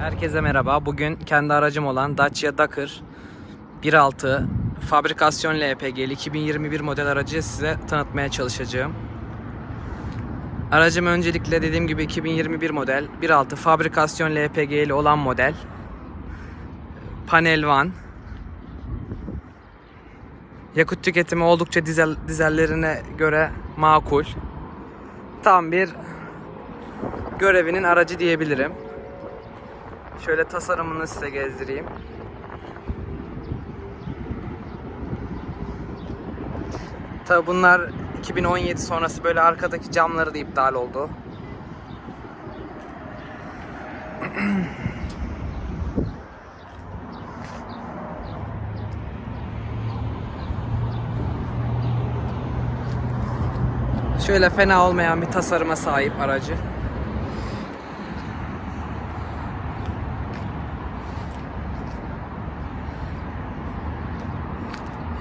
Herkese merhaba. Bugün kendi aracım olan Dacia Duster 1.6 fabrikasyon LPG'li 2021 model aracı size tanıtmaya çalışacağım. Aracım öncelikle dediğim gibi 2021 model 1.6 fabrikasyon LPG'li olan model. Panel van. Yakıt tüketimi oldukça dizel, dizellerine göre makul. Tam bir görevinin aracı diyebilirim. Şöyle tasarımını size gezdireyim. Tabi bunlar 2017 sonrası böyle arkadaki camları da iptal oldu. Şöyle fena olmayan bir tasarıma sahip aracı.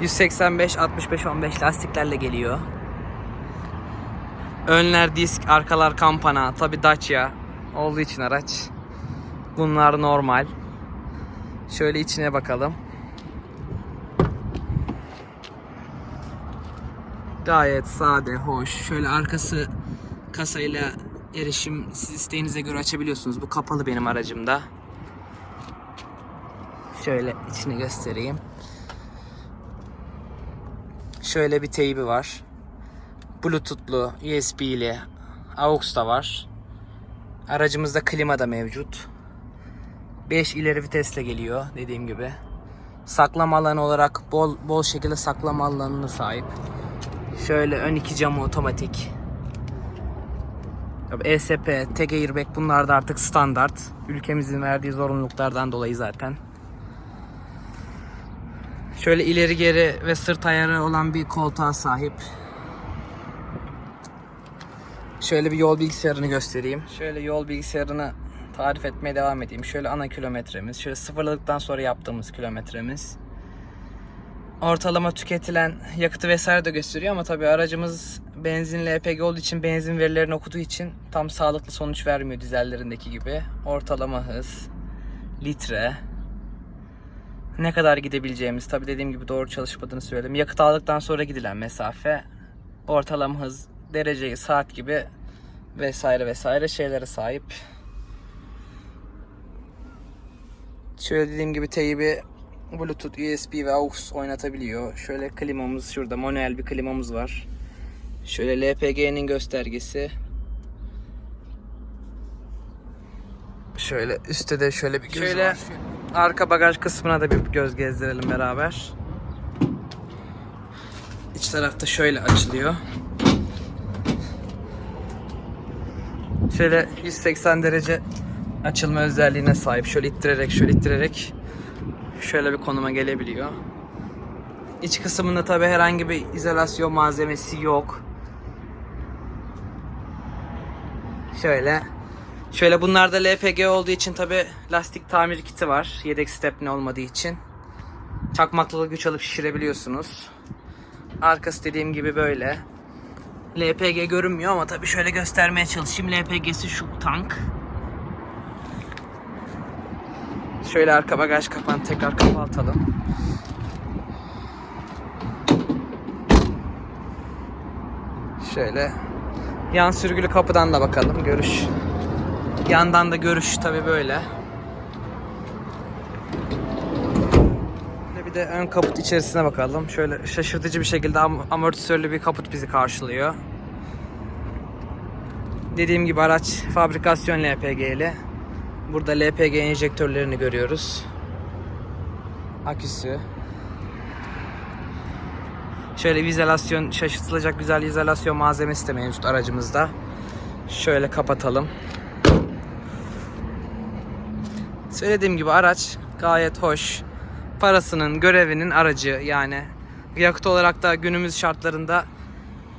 ...185 65 15 lastiklerle geliyor. Önler disk, arkalar kampana. Tabi Dacia olduğu için araç. Bunlar normal. Şöyle içine bakalım. Gayet sade, hoş. Şöyle arkası kasayla erişim siz isteğinize göre açabiliyorsunuz. Bu kapalı benim aracımda. Şöyle içini göstereyim. Şöyle bir teybi var. Bluetooth'lu, USB'li, AUX da var. Aracımızda klima da mevcut. 5 ileri vitesle geliyor dediğim gibi. Saklama alanı olarak bol bol şekilde saklama alanına sahip. Şöyle ön iki camı otomatik. ESP, tek airbag bunlar da artık standart. Ülkemizin verdiği zorunluluklardan dolayı zaten. Şöyle ileri geri ve sırt ayarı olan bir koltuğa sahip. Şöyle bir yol bilgisayarını göstereyim. Şöyle yol bilgisayarını tarif etmeye devam edeyim. Şöyle ana kilometremiz. Şöyle sıfırladıktan sonra yaptığımız kilometremiz. Ortalama tüketilen yakıtı vesaire de gösteriyor ama tabii aracımız benzinli LPG olduğu için benzin verilerini okuduğu için tam sağlıklı sonuç vermiyor dizellerindeki gibi. Ortalama hız, litre, ne kadar gidebileceğimiz tabii dediğim gibi doğru çalışmadığını söyledim. Yakıt aldıktan sonra gidilen mesafe, ortalama hız, dereceyi, saat gibi vesaire vesaire şeylere sahip. Şöyle dediğim gibi teybi Bluetooth, USB ve AUX oynatabiliyor. Şöyle klimamız şurada manuel bir klimamız var. Şöyle LPG'nin göstergesi. Şöyle üstte de şöyle bir göz şöyle var. Arka bagaj kısmına da bir göz gezdirelim beraber. İç tarafta şöyle açılıyor. Şöyle 180 derece açılma özelliğine sahip. Şöyle ittirerek, şöyle ittirerek şöyle bir konuma gelebiliyor. İç kısmında tabi herhangi bir izolasyon malzemesi yok. Şöyle. Şöyle bunlarda LPG olduğu için tabi lastik tamir kiti var. Yedek stepne olmadığı için. Çakmakla güç alıp şişirebiliyorsunuz. Arkası dediğim gibi böyle. LPG görünmüyor ama tabi şöyle göstermeye çalışayım. LPG'si şu tank. Şöyle arka bagaj kapağını tekrar kapatalım. Şöyle yan sürgülü kapıdan da bakalım görüş. Yandan da görüş tabi böyle. Bir de ön kaput içerisine bakalım. Şöyle şaşırtıcı bir şekilde am amortisörlü bir kaput bizi karşılıyor. Dediğim gibi araç fabrikasyon LPG'li. Burada LPG enjektörlerini görüyoruz. Aküsü. Şöyle izolasyon, şaşırtılacak güzel izolasyon malzemesi de mevcut aracımızda. Şöyle kapatalım. Söylediğim gibi araç gayet hoş. Parasının, görevinin aracı yani. Yakıt olarak da günümüz şartlarında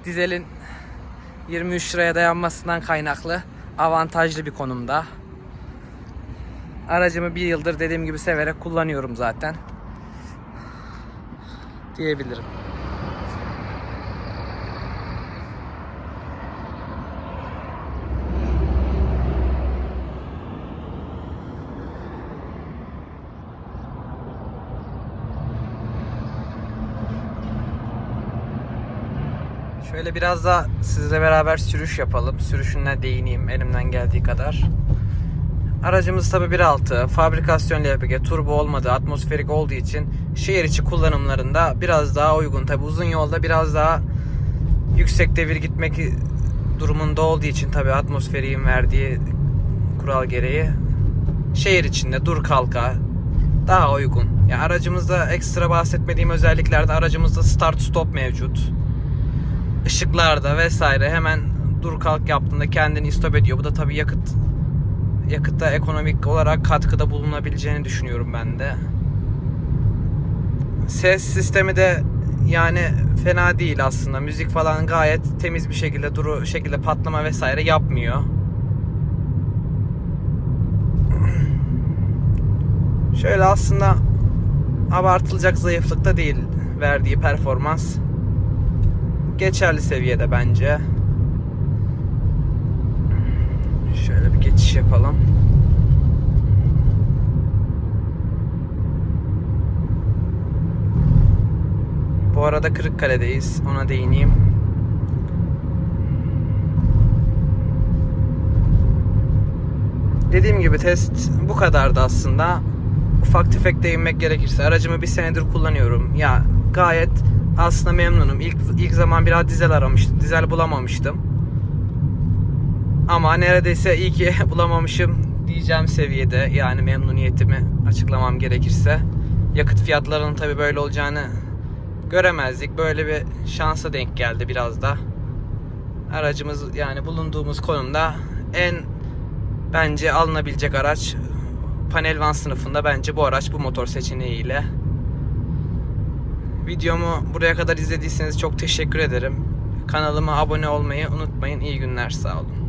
dizelin 23 liraya dayanmasından kaynaklı avantajlı bir konumda. Aracımı bir yıldır dediğim gibi severek kullanıyorum zaten. Diyebilirim. Şöyle biraz da sizle beraber sürüş yapalım. Sürüşüne değineyim elimden geldiği kadar. Aracımız tabi 1.6 fabrikasyon LPG turbo olmadığı atmosferik olduğu için şehir içi kullanımlarında biraz daha uygun. Tabi uzun yolda biraz daha yüksek devir gitmek durumunda olduğu için tabi atmosferiğin verdiği kural gereği şehir içinde dur kalka daha uygun. Ya aracımızda ekstra bahsetmediğim özelliklerde aracımızda start stop mevcut. Işıklarda vesaire hemen dur kalk yaptığında kendini stop ediyor. Bu da tabii yakıt yakıtta ekonomik olarak katkıda bulunabileceğini düşünüyorum ben de. Ses sistemi de yani fena değil aslında. Müzik falan gayet temiz bir şekilde duru şekilde patlama vesaire yapmıyor. Şöyle aslında abartılacak zayıflıkta değil verdiği performans. Geçerli seviyede bence. Şöyle bir geçiş yapalım. Bu arada Kırıkkale'deyiz. Ona değineyim. Dediğim gibi test bu kadardı aslında. Ufak tefek değinmek gerekirse aracımı bir senedir kullanıyorum. Ya gayet aslında memnunum. İlk ilk zaman biraz dizel aramıştım. Dizel bulamamıştım. Ama neredeyse iyi ki bulamamışım diyeceğim seviyede yani memnuniyetimi açıklamam gerekirse. Yakıt fiyatlarının tabi böyle olacağını göremezdik. Böyle bir şansa denk geldi biraz da. Aracımız yani bulunduğumuz konumda en bence alınabilecek araç panel van sınıfında bence bu araç bu motor seçeneğiyle. Videomu buraya kadar izlediyseniz çok teşekkür ederim. Kanalıma abone olmayı unutmayın. İyi günler sağ olun.